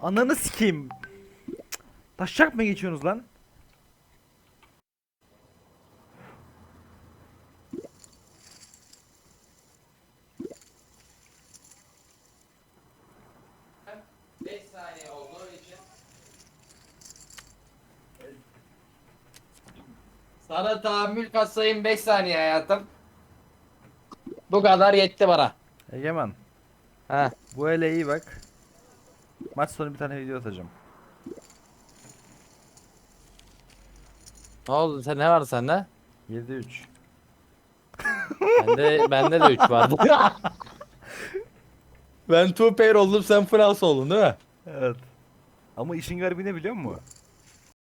Ananı sikeyim. Taşacak mı geçiyorsunuz lan? saniye olduğu için Sana tahammül kasayım 5 saniye hayatım. Bu kadar yetti bana. Egemen. Ha. Bu ele iyi bak. Maç sonu bir tane video atacağım. Ne oldu? Sen ne vardı sende? 7'de 3. Bende bende de 3 vardı. ben two pair oldum sen Frans oldun değil mi? Evet. Ama işin garibi ne biliyor musun?